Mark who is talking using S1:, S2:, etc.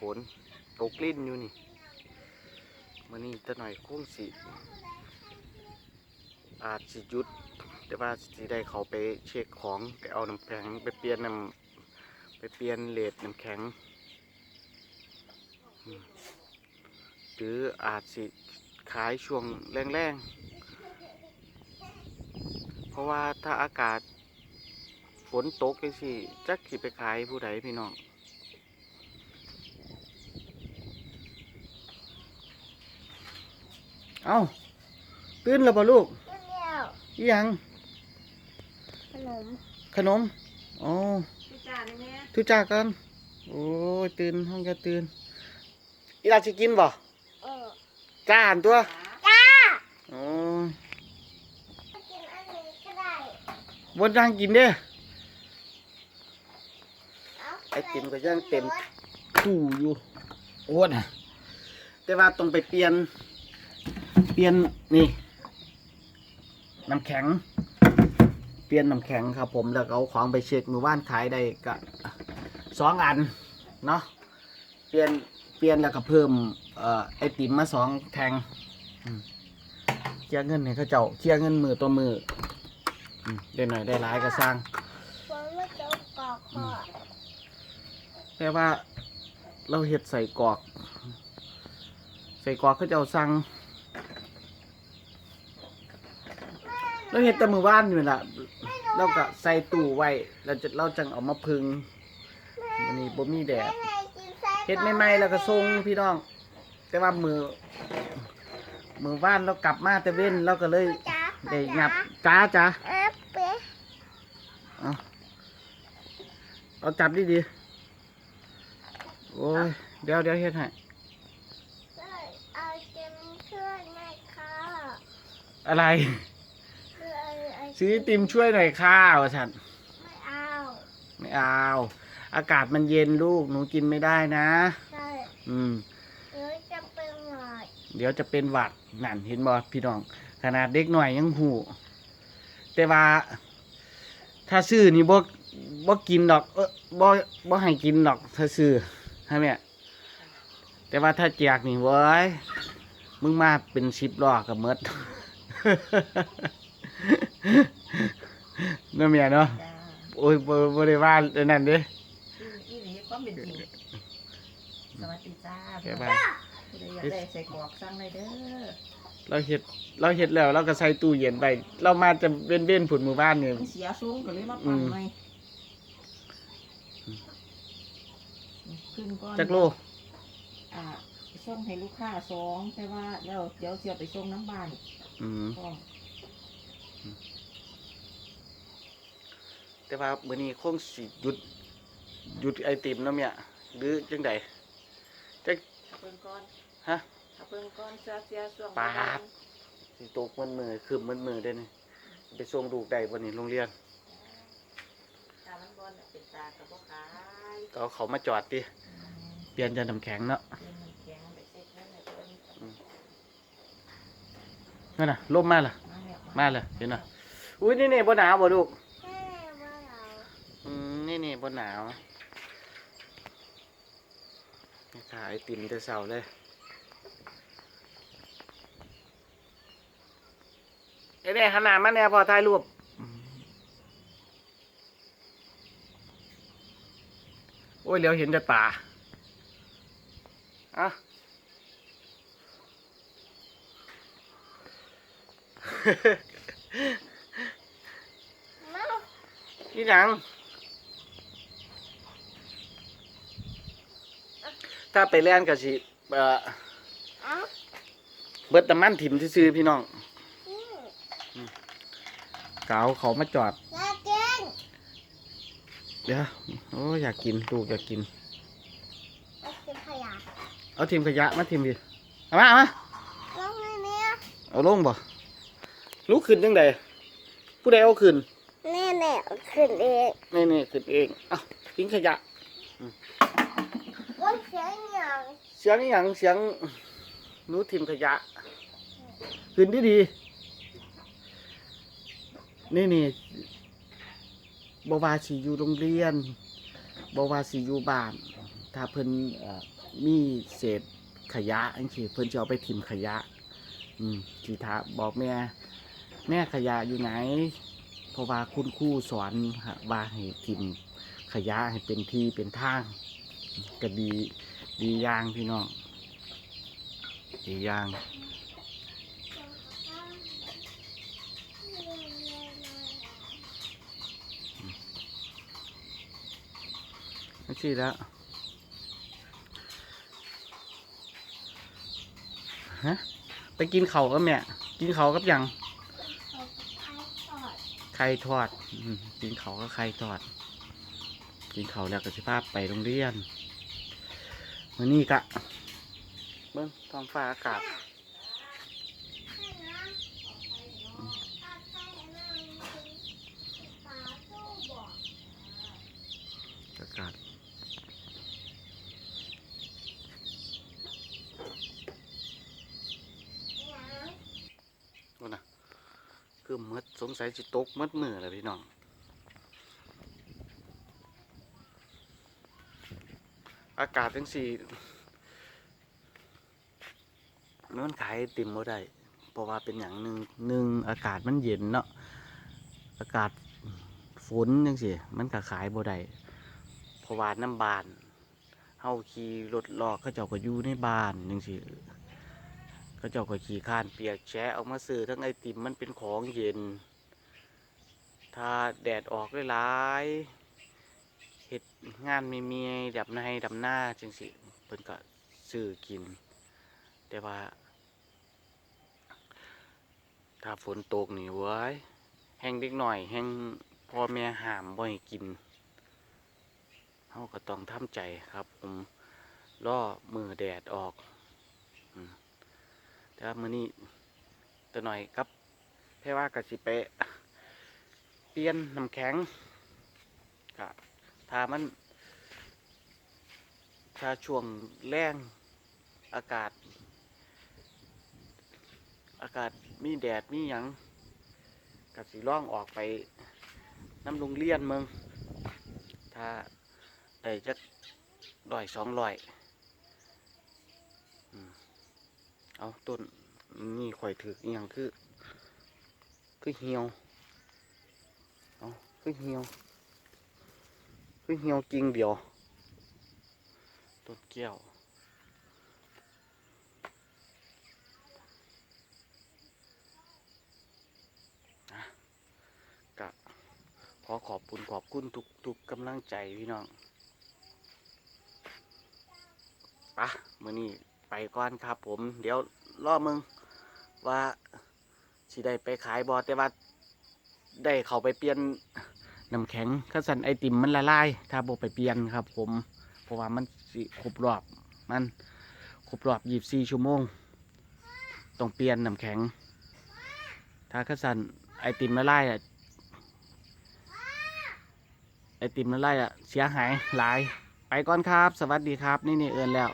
S1: ฝนตกลิ้นอยู่นี่มันนี้จะหน่อยคงสิ อาจสิหยุด แต่ว่าสิได้เขาไปเช็คของไปเอาน้ำแข็งไปเปลี่ยนน้ำไปเปลี่ยนเลดน้ำแข็ง หรืออาจสิขายช่วงแรงๆ เพราะว่าถ้าอากาศฝนตกจังสิจักสิไปขายผู้ใดพี่น้อง เอาตื่นแล้วบ่ลูก
S2: ขึ้นแล้ว
S1: อีหยัง
S2: ขนม
S1: ขนมอ๋อ
S3: พี่จ่าได้ไหม
S1: ทุจากกันโอ้ยตื่นห้องจะตื่นอีหลาสิกินบ่
S2: เออ
S1: จ้าหันตัว
S2: จ้า
S1: โอ้ย
S2: กินอันนี้ก็ได้
S1: บนย่างกินเด้อ
S2: เอา
S1: ไอติมก็ย่างเต็มคู่อยู่อ้วนอะแต่ว่าต้องไปเปลี่ยนเป ลี่ยนนี่น้ำแข็ง เปลี่ยนน้ำแข็งครับผมแล้วก็เอาของไปเช็คมือว่านขายได้ก็สองอันเนาะเปลี่ยนเปลี่ยนแล้วก็เพิ่มเอ่อไอติมมาสองแทงอืมเคลียร์เงินให้เขาเจ้าเคลียร์เงินมือตัวมืออืมได้หน่อยได้หลายก็สร้าง
S2: ฝนมาตกกอกคอ
S1: แต่ว่าเราเห็ดใส่กรอก ใส่กรอกเขาจะเอาสั่ง เราเห็ดแต่มือว่านอยู่ละเราก็ใส่ตู้ไว้เราจะเราจังเอามาพึงวันนี้บ่มีแดด
S2: แม่กินไส้
S1: เห็ดใหม่ๆแล้วก็ส่งพี่น้อง แต่ว่ามือ มือว่านเรากลับมาแต่เว้นเราก็เลย
S2: จ้า
S1: ได้งับจ้าจ้า
S2: เอ๊ะเป๊ะ
S1: เอาเอาจับดีๆโอ้ยเดี๋ยวเดี๋ยวเฮ็ดให้
S2: เอาเต็มเพื่อนแม่ค่ะ
S1: อะไร
S2: คือไอ้
S1: ซื้อไอติมช่วยหน่อยค่ะวะฉัน
S2: ไม่เอา
S1: ไม่เอาอากาศมันเย็นลูกหนูกินไม่ได้นะ
S2: ใช่
S1: อืม
S2: หรือจะเป็นหน่อย
S1: เดี๋ยวจะเป็นหวัดนั่นเห็นบ่พี่น้อง ขนาดเด็กหน่อยยังหูแต่ว่า ถ้าซื้อนี่บ่บ่กินดอก เออบ่บ่ให้กินดอก ถ้าซื้อใช่ไหมแต่ว่าถ้าแจกนี่เว้ยมึงมาเป็นสิบล้อกับเมด นั่นเมียเนาะ
S3: จ้า
S1: โอ้ยบ่บ่ได้ว่าอันนั่นเด้
S3: อีหลีความเป็นจริงสวัสดีจ้า
S1: แค่
S3: ผู้
S1: ว่า
S3: ใดอยากได้ใส่กรอกสั่งเลยเด้อ
S1: เราเฮ็ดเราเฮ็ดแล้วเราก็ใส่ตู้เย็นไปเรามาจะเว้นเว้นๆผุนหมู่บ้านนี่
S3: มันเสียสูงก็เลยมาปั่น
S1: อืม
S3: ใหม่ขึ้นก้อน
S1: จักโล
S3: อ่าส่งให้ลูกค้าสองแต่ว่าแล้วเดี๋ยวเสียไปส่งน้ำบ้าน
S1: อืม
S3: พร้อม
S1: แต่ว่ามื้อนี้คงสิหยุดหยุดไอติมเนาะเมียหรือจังใดจัก
S3: เอาเพิ่งก้อน
S1: ฮะ
S3: เอาเพิ่งก้อนเสียเสียส่วง
S1: ปาดสิตกมันมือคืมมันมือได้นี่ไปส่งลูกได้บ่นี่โรงเรียน
S3: ตามันบอลเป็นตากับพ่อขาย
S1: ก็เอาเขามาจอดดิเปลี่ยนจะน้ำแข็งเนาะ
S3: เป็นน้ำแข็งไปเซ็ตนั่นแหละเพิ่น
S1: นั่นน่ะลมมาล่ะ
S3: มา
S1: เลยเห็นน่ะอุ้ยนี่นี่บ่หนาวบ่ลูกอืมนี่นี่บนหนาวขายติมแต่เสาเลยเอ้เนี่ยขนาดมันเนี่ยพอถ่ายรูปโอ้ยเดี๋ยวเห็นแต่ตาอะ
S2: เมา
S1: นี่หยัง ถ้าไปเล่นก็สิเอ่อ
S2: เอา
S1: เบิดน้ำมันถิ่มซื่อๆพี่น้อง
S2: อืม
S1: เกเอาเขามาจอด
S2: ยาเก่ง
S1: เดี๋ยว โอ้ยอยากกินลูกอยากกิน
S2: เอาเก็บขยะ
S1: เอาทีมขยะมาทีมดิเอามาเอามา
S2: ลงในเนี้ย
S1: เอาลงบ่ ลูกขึ้นจังใดผู้ใดเอาขึ้น
S2: แน่แน่ๆเอาขึ้นเอง
S1: นี่นี่ขึ้นเองเอาทิ้งขยะ
S2: ว่าเสียงอย่าง
S1: เสียงอหย่างเสียงหนูทีมขยะ ขึ้นดีดีๆนี่นี่บวาสีอยู่โรงเรียนบวาสีอยู่บ้าน ถ้าเพิ่นเอ่อมีเศษขยะอันสิเพิ่นจะเอาไปทิมขยะ อืมสิถามบอกแม่ แม่ขยะอยู่ไหนเพราะว่าคุณครูสอนว่าให้ทิมขยะให้เป็นที่เป็นทางก็ดีดีอย่างพี่น้องดีอย่างไม่ใช่แล้วฮะไปกินเขากับแม่กินเขากับยัง ข่ทอดกินเขาก็ไข่ทอด กินเขาแล้วก็สิพาไปโรงเรียนมื่อนี้กะเบิ้งท้องฟ้าอากาศ อากาศ นู่นนะ คือมดสงสัยจิตกมดมือเลยพี่น้องอากาศทั้งสี่มันขายติมบ่ได้เพราะว่าเป็นอย่างหนึ่งหนึ่งอากาศมันเย็นเนาะอากาศฝนจังสิมันก็ขายบ่ได้เพราะว่าน้ำบานเฮาขี่รถลอกเขาเจ้าก็อยู่ในบ้านจังสิ เขาเจ้าก็ขี่ข้านเปียกแฉะออกมาซื้อทั้งไอติมมันเป็นของเย็น ถ้าแดดออกหลายๆเห็ดงานไม่มีดับในดับหน้าจังสิเพิ่นก็ซื้อกิน แต่ว่า ถ้าฝนตกนี่เว้ยแห้งเด็กหน่อย แห้งพ่อแม่หามบ่ให้กินเฮาก็ต้องทำใจครับ ผมล่อมือแดดออก แต่ว่ามื้อนี้ตัวหน่อยครับแพ่ว่ากะสิไปเปลี่ยนน้ำแข็งกะถ้ามันถ้าช่วงแรงอากาศ อากาศมีแดดมีหยังกะสิล่องออกไปน้ำโรงเรียนเมืองถ้าได้จักร้อยสองร้อย เอาต้นนี่ข่อยถืออย่างคือ คือเหี่ยวเอาคือเหี่ยว คือเหี่ยวกิ่งเดียวต้นแก้วนะกะขอขอบคุณขอบคุณทุกทุกกำลังใจพี่น้องปะมื่อนี้ ไปก่อนครับ ผมเดี๋ยวรอมึงว่าสิได้ไปขายบอแต่ว่าได้เขาไปเปลี่ยนน้ำแข็งข้าสันไอติมมันละลายถ้าโบไปเปลี่ยนครับ ผมเพราะว่ามันสิครบรอบมันครบรอบยีบสี่ชั่วโมงต้องเปลี่ยนน้ำแข็ง ถ้าข้าสันไอติมละลายอะไอติมละลายอะเสียหายหลาย ไปก่อนครับ สวัสดีครับ นี่นี่เอินแล้ว